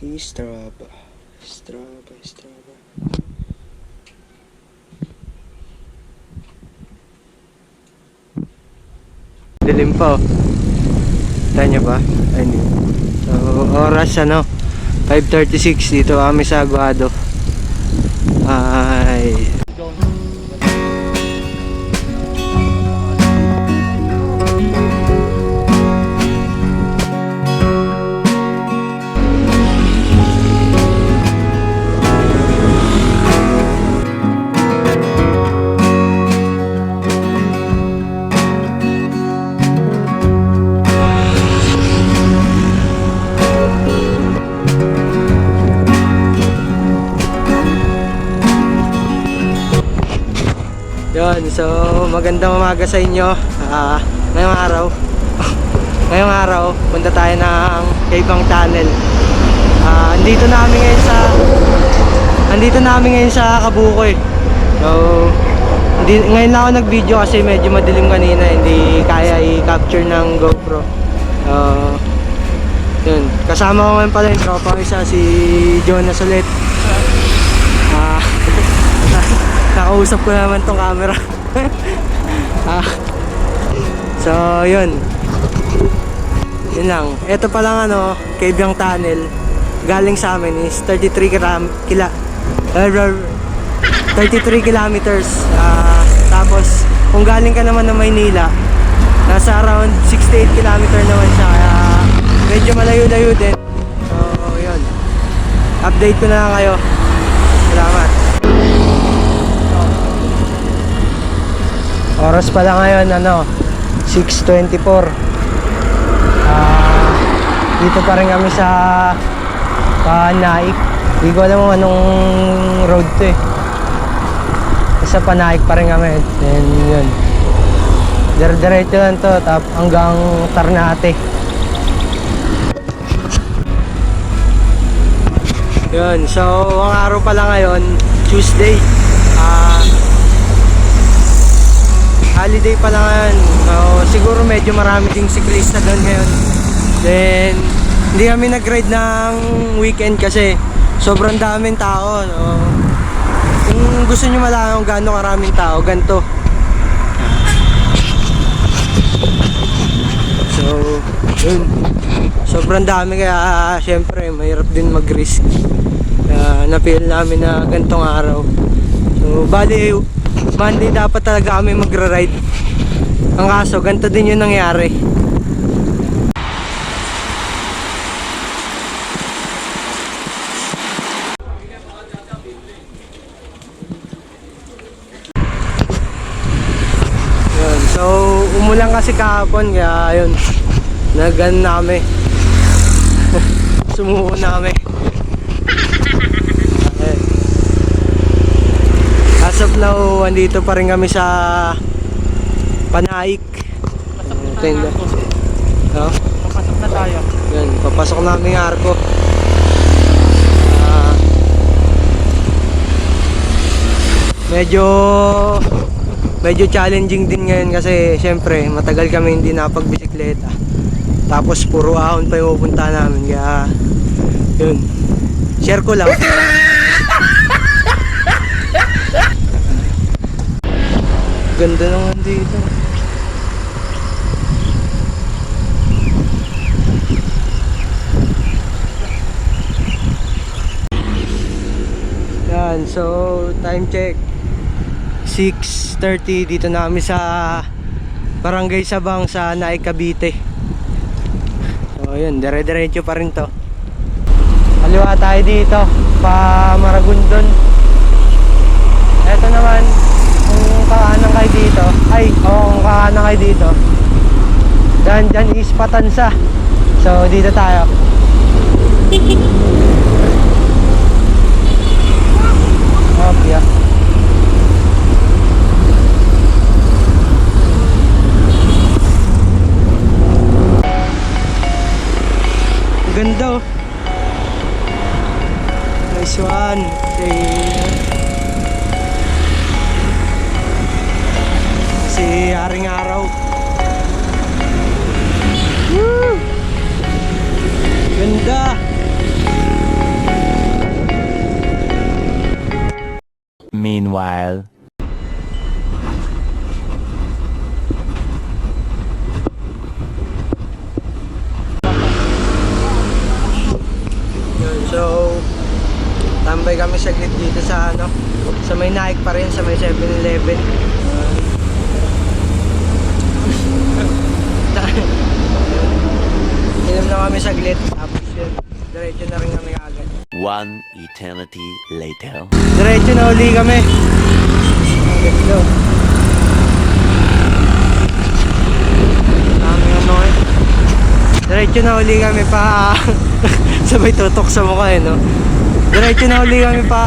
Straba. Straba, Straba. Dilim pa oh. Kita ba? Ayun yun. So, oras ano? 5.36 dito kami sa Aguado. Ay... Yun, so magandang umaga sa inyo. Ah, ngayong araw, ngayong araw, punta tayo ng Kaibang Tunnel. Ah, andito na kami ngayon sa andito na kami ngayon sa Kabukoy. So, hindi, ngayon lang ako nag-video kasi medyo madilim kanina, hindi kaya i-capture ng GoPro. So, yun, kasama ko ngayon pala yung tropa isa, si Jonas ulit. Ah, Nakausap ko naman tong camera. ah. So, yun. Yun lang. Ito pa lang ano, Kabyang Tunnel. Galing sa amin is 33 kila, kila er, 33 kilometers. Ah, tapos, kung galing ka naman ng Maynila, nasa around 68 kilometer naman siya. Kaya, medyo malayo-layo din. So, yun. Update ko na lang kayo. Oras pala ngayon ano 6.24 Ah, Dito pa rin kami sa Panaik Hindi ko alam anong road to eh. Sa Panaik pa rin kami. Then yun. Dire-diretso lang to tap hanggang Ternate. Yun, so ang araw pala ngayon Tuesday. Ah holiday pa lang ngayon. So, siguro medyo marami ding siklista doon ngayon. Then, hindi kami nag-ride ng weekend kasi sobrang daming tao. So, kung gusto nyo malaman kung gaano karaming tao, ganito. So, yun. Sobrang dami kaya syempre mahirap din mag-risk. Kaya napil namin na gantong araw. So, bali Monday dapat talaga kami magra-ride. Ang kaso, ganito din yung nangyari. Yun. So, umulan kasi kahapon kaya yun. Nagan na kami. Sumuko na kami. As of now, andito pa rin kami sa Panaik. Tenda. No? Papasok na tayo. Yan, papasok namin yung arko. Ah, medyo medyo challenging din ngayon kasi syempre matagal kami hindi napagbisikleta. Tapos puro ahon pa yung pupunta namin kaya yun. Share ko lang. Ganda naman dito. Yan, so time check. 6.30 dito na kami sa Barangay Sabang sa Naik Cavite. So yun, dire-diretso pa rin to. Kaliwa tayo dito pa Maragundon Eto naman kakanan kayo dito Ay, oo kung kakanan kayo dito Dyan, dyan is Patansa So dito tayo Opya ganda oh. Nice one. Okay. Si Haring Araw. Woo! Ganda. Meanwhile, so tambay kami saglit dito sa ano sa may Nike pa rin sa may 7-Eleven na kami saglit tapos yun diretso na rin kami agad. One eternity later. diretso na uli kami. Let's go Daming ano eh. Diretso na uli kami pa sabay tutok sa mukha eh no? Diretso na uli kami pa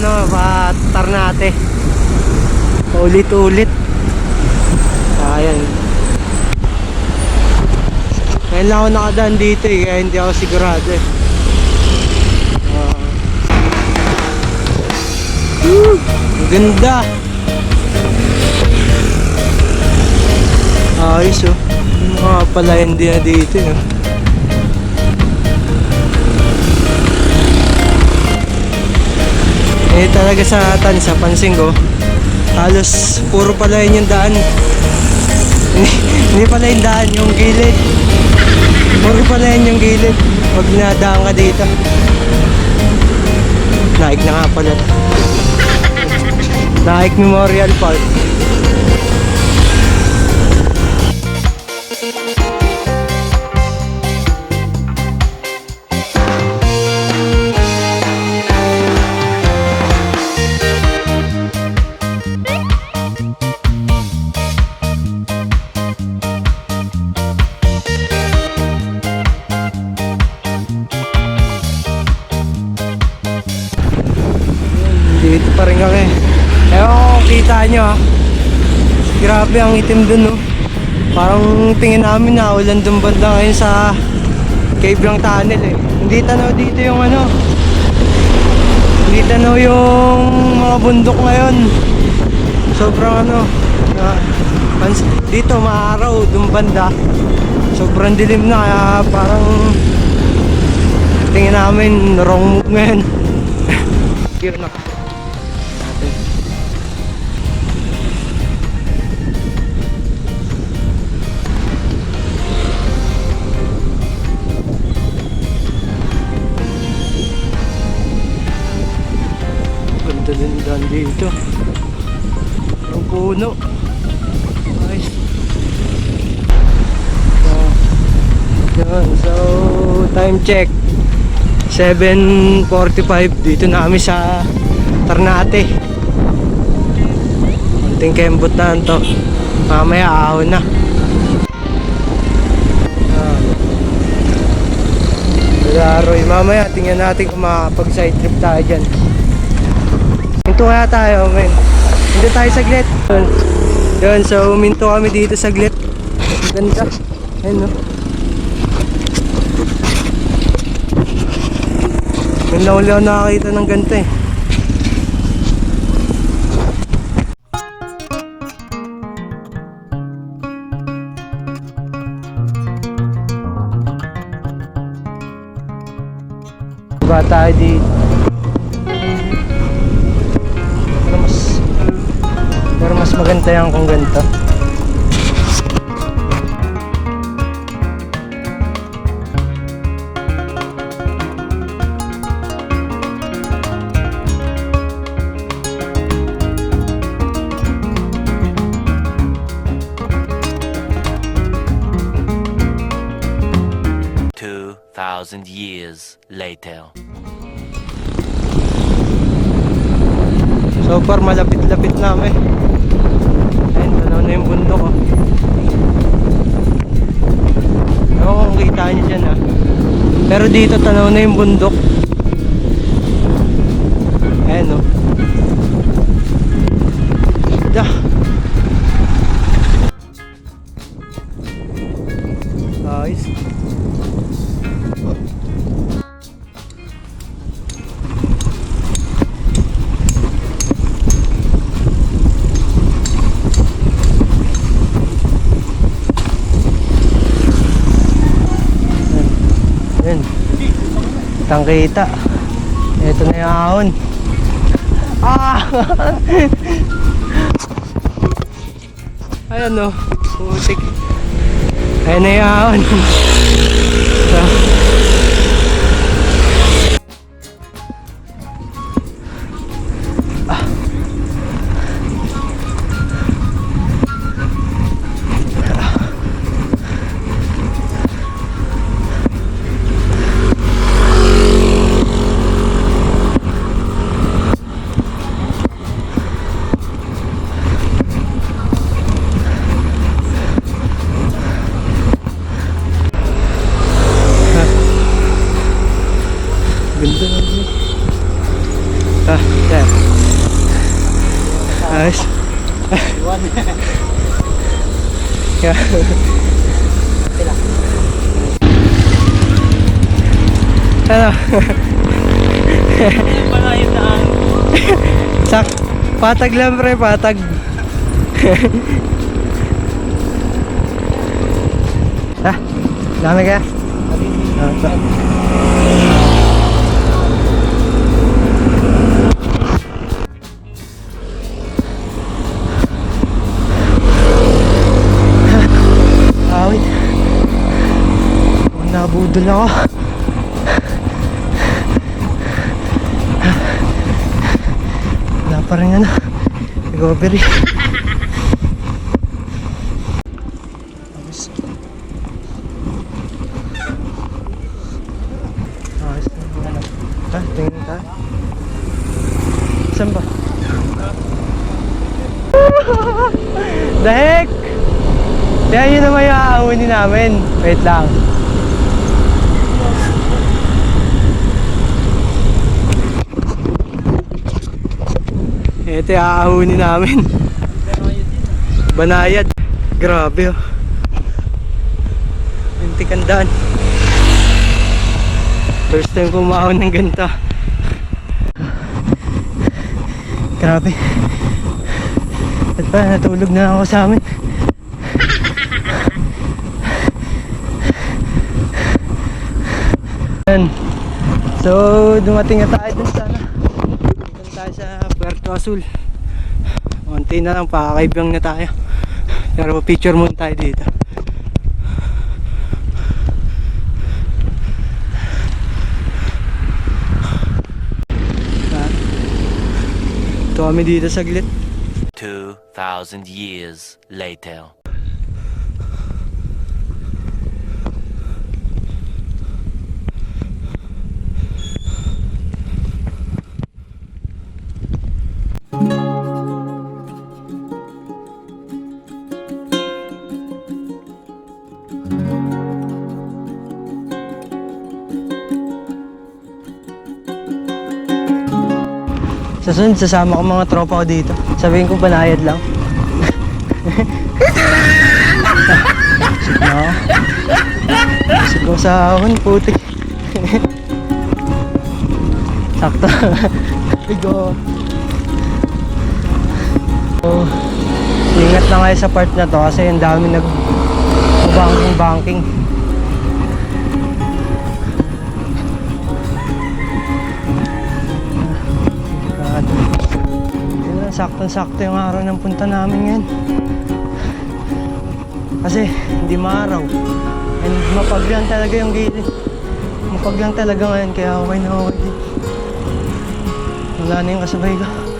ano pa Tarnate. Ulit ulit ayan ngayon lang ako nakadaan dito eh kaya hindi ako sigurado eh Ah. Woo! Ganda ayos oh mga palayan din na dito eh Eh talaga sa Tansa, pansin ko, halos puro pala yun yung daan. Hindi pala yung daan, yung gilid. Puro pala yun yung gilid. Pag nadaan ka dito. Naik na nga pala. Naik Memorial Park. Pa rin kami. Ewan ko kita nyo ah. Grabe ang itim dun no. Parang tingin namin na ulan dun banda ngayon sa cave lang tunnel eh. Hindi tanaw dito yung ano. Hindi tanaw yung mga bundok ngayon. Sobrang ano. pans- dito maaraw dun banda. Sobrang dilim na kaya parang tingin namin wrong move ngayon. Yun na. Dito. Ang puno. Nice. So, yun. So, time check. 7.45 dito na kami sa Ternate. Kunting kembot na to. Mamaya ahon na. Laroy. Mamaya tingnan natin kung makapag side trip tayo dyan. Minto kaya tayo, men. Minto tayo saglit. Yun. Yun, so minto kami dito saglit. Ganda. Ayun, no? Ngayon lang ulit ako nakakita ng ganito eh. Diba tayo dito? Maganda yan kung ganito. Two thousand years later. So far malapit-lapit na kami. Ayun, tanaw na yung bundok oh. Ewan kung kita nyo dyan ah. Pero dito tanaw na yung bundok. Ayan oh. Da. Kitang kita. Ito na yung ahon. Ah! Ayan o. Putik. Ayan na yung ahon. Yeah. ano? Sak, patag lang pre, patag. ah, dami ka? Ah, Nabudol ako. Wala pa rin ano. Recovery. Na yung ano. Ha? Tingin ka? Saan ba? Yung aahunin namin. Wait lang. Ito yung aahunin namin. Banayad. Grabe oh. Bintikan daan. First time kumahon ng ganito. Grabe. At pa, natulog na ako sa amin. So, dumating na tayo dun sa ano. Dito na tayo sa Azul. Konti na lang, pakakaibang na tayo. Pero picture muna tayo dito. Ito kami dito saglit. 2,000 years later. Sa sunod, sasama ko mga tropa ko dito. Sabihin ko, banayad lang. Sip na ako. Sip ko sa ahon, putik. Sakto. Bigo. Oh, ingat lang kayo sa part na to kasi ang dami nag banking banking. Saktong-sakto yung araw ng punta namin ngayon. Kasi hindi maaraw. And mapaglang talaga yung gilid. Mapaglang talaga ngayon kaya okay na okay. Wala na yung kasabay ko.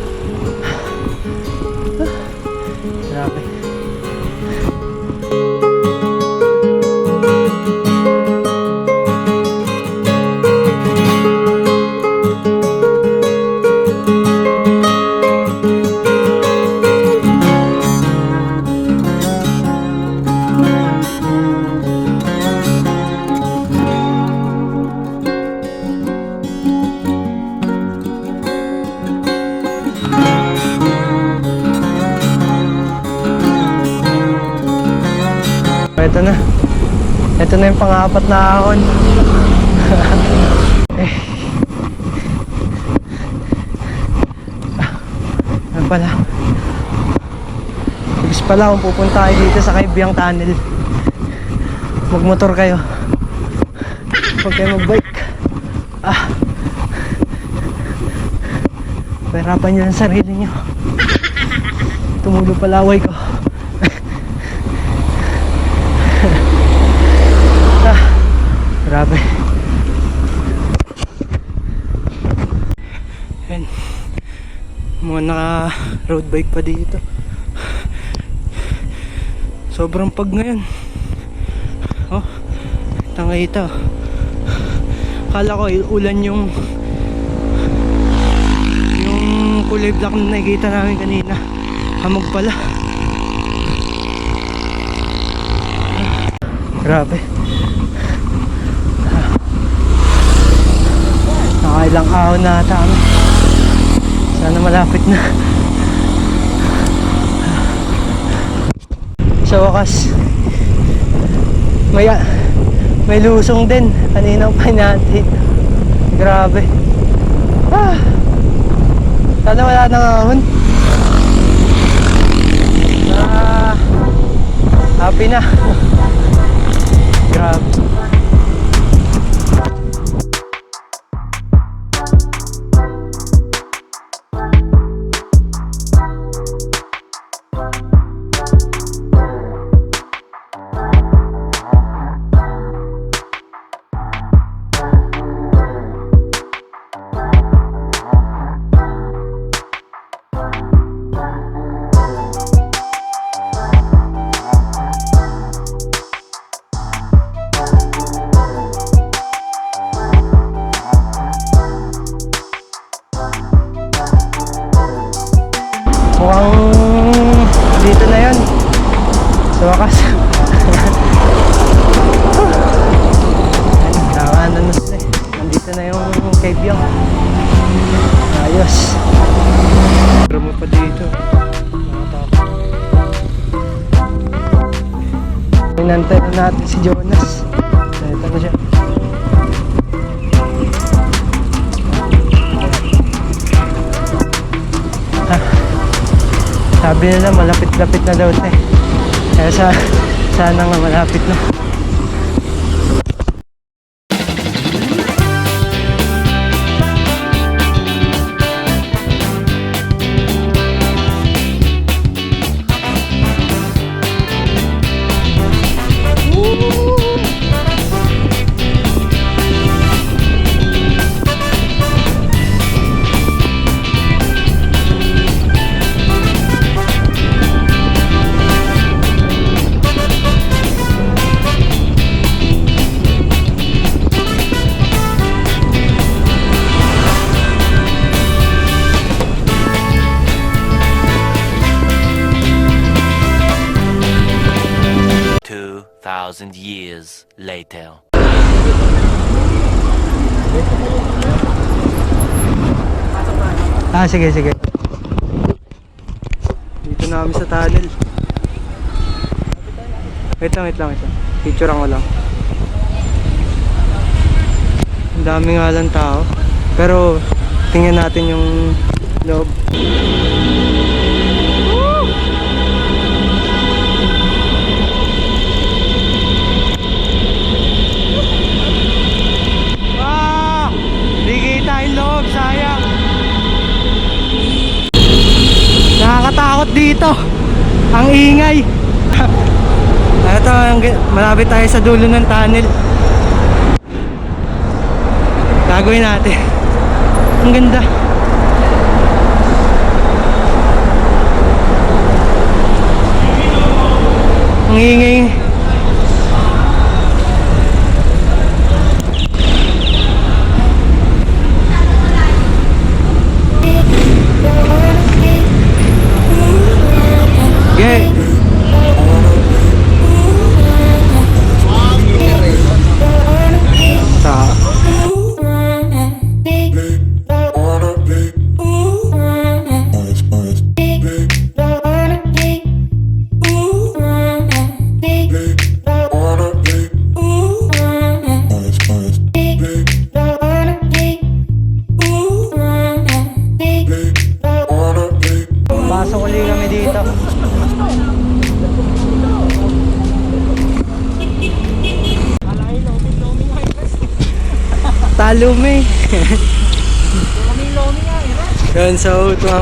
Pang-apat na ahon. eh. Ano pala? Gusto pala kung pupunta kayo dito sa Kaibiyang Tunnel. Magmotor kayo. Huwag kayo magbike. Ah. Pahirapan nyo ang sarili nyo. Tumulo palaway ko. Grabe. Yan. Mga naka road bike pa dito. Sobrang pag ngayon. Oh, tanga ito. Kala ko ulan yung yung kulay black na nakikita namin kanina. Hamog pala. Grabe. Nakailang ahon na ata. Sana malapit na. Sa wakas, may, may lusong din. Kanina pa natin. Grabe. Ah. Sana wala nang ahon. Ah, happy na. Grabe. Eh. Kaya sa, sana nga malapit na. Sige, sige. Dito na kami sa tunnel. Wait lang, wait lang, wait lang. Picture ko lang. Ang dami nga lang tao. Pero, tingnan natin yung loob. Nakakatakot dito. Ang ingay. Ito, malapit tayo sa dulo ng tunnel. Gagawin natin. Ang ganda. Ang ingay.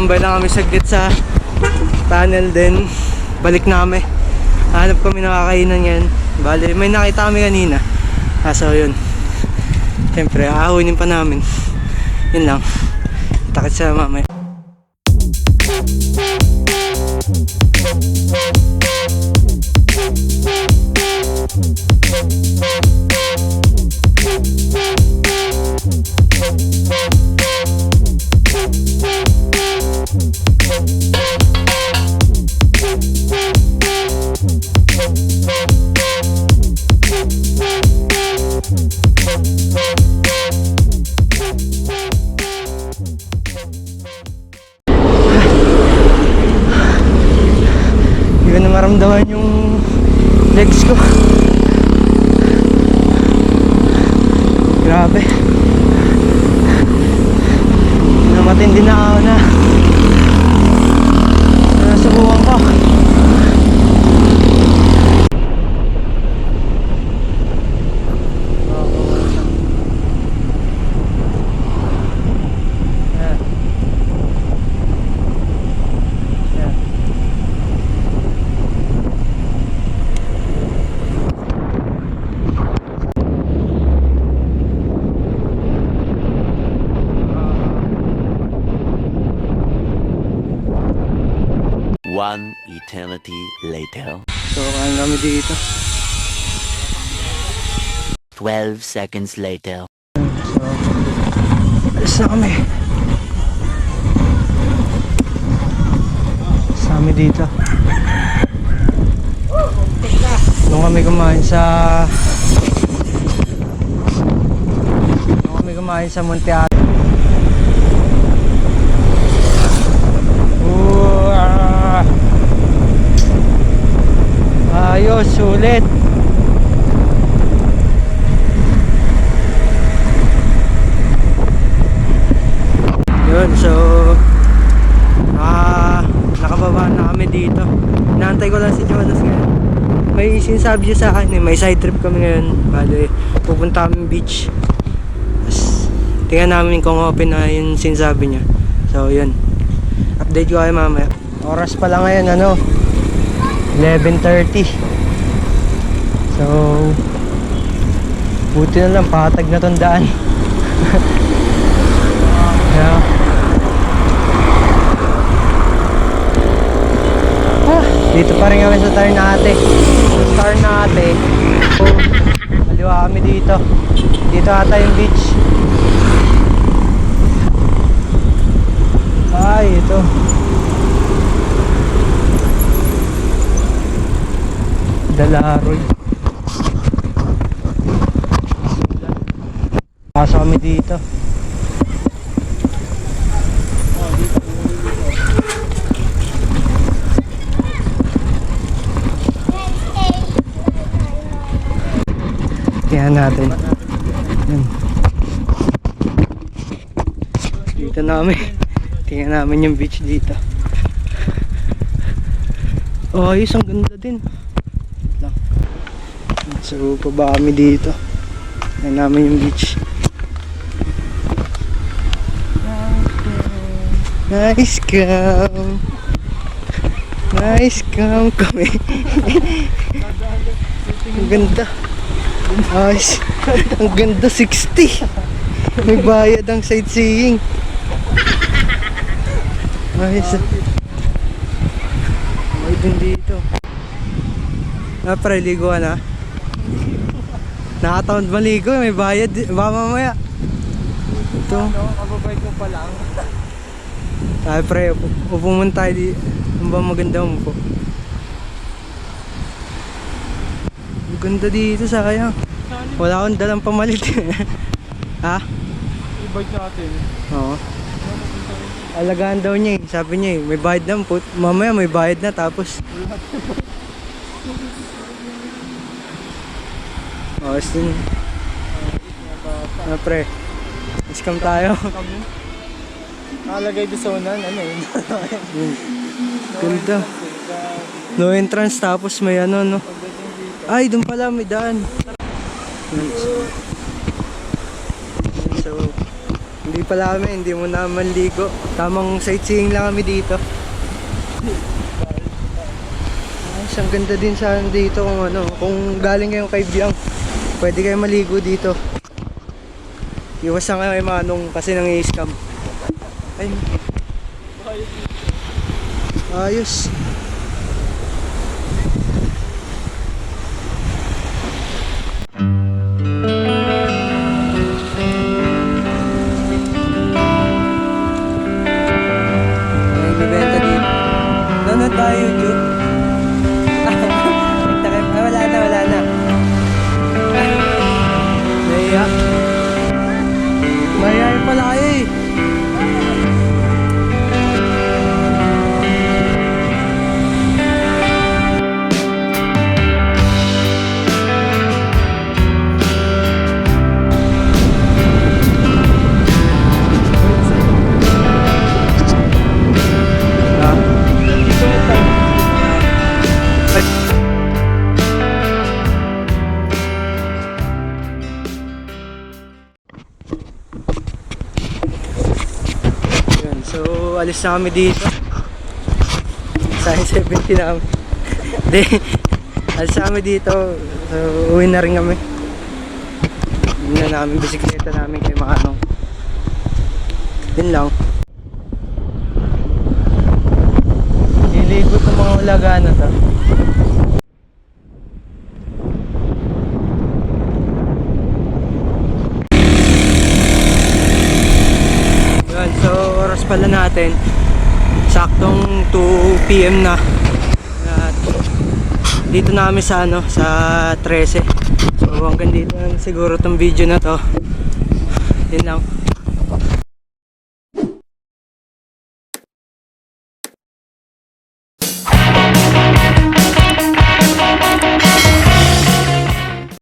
So tumambay lang kami saglit sa tunnel din. Balik namin. Hanap kami nakakainan ngayon. Bali, may nakita kami kanina. Ah, so yun. Siyempre, ahunin pa namin. Yun lang. Takit sa mamaya. Namatin din na ako na. Nasubukan ko. Ayan. Ayan. One eternity later. So, kain kami dito. 12 seconds later. So, alis na kami. Alis na kami dito. Doon kami kumain sa... Doon kami kumain sa Monte Ayos, sulit. Yun, so ah nakababa na kami dito. Inaantay ko lang si Jonas ngayon. May sinasabi siya sa akin eh, may side trip kami ngayon. Bale, pupunta kami beach. Tapos, tingnan namin kung open na yung sinasabi niya. So, yun. Update ko kayo mamaya. Oras pa lang ngayon, ano? 11.30. So, buti na lang, patag na tong daan. yeah. Ah, dito pa rin kami sa Ternate. Sa Ternate. So, kaliwa kami dito. Dito ata yung beach. Ay, ito. Dalaroy. Pasok kami dito. Tingnan natin. Yan. Dito namin. Tingnan namin yung beach dito. Oh, ayos. Ang ganda din. Lang. So, pa kami dito. Tingnan namin yung beach. Nice cam. Nice cam kami. Ang ganda. Ayos. Ang ganda 60. May bayad ang sightseeing. Ayos. May din dito. Ah, pre, ligo ka na. Nakataon maligo, may bayad. Baka mamaya. Ito. Kababay ko pa lang. Tayo pre, upo- upo muna tayo di. Ano ba maganda mo po? Ang ganda dito, sayang. Wala akong dalang pamalit. ha? I-bike natin. Oo. Alagaan daw niya eh. Sabi niya eh, may bayad na. Put, mamaya may bayad na tapos. Oh, din. Ah, pre. Scam tayo. Nakalagay unan. Ano yun? Hmm. Ganda. No entrance tapos may ano no. Ay, doon pala may daan. So, Hindi pala kami, hindi mo naman ligo. Tamang sightseeing lang kami dito. Ay, ang ganda din sa dito kung ano, kung galing kayong kay Biang, pwede kayo maligo dito. Iwas lang kayo kay Manong kasi nang i-scam. Ay. Ayos. Alis na kami dito. Sa 70 namin. Hindi. alis na kami dito. So uwi na rin kami. Yun na namin bisikleta namin kay Manong. Yun lang. Liligot ng mga ulaga na to. Pala natin. Saktong 2 PM na. At dito na sa ano, sa 13. So hanggang dito na siguro tong video na to. Yun lang.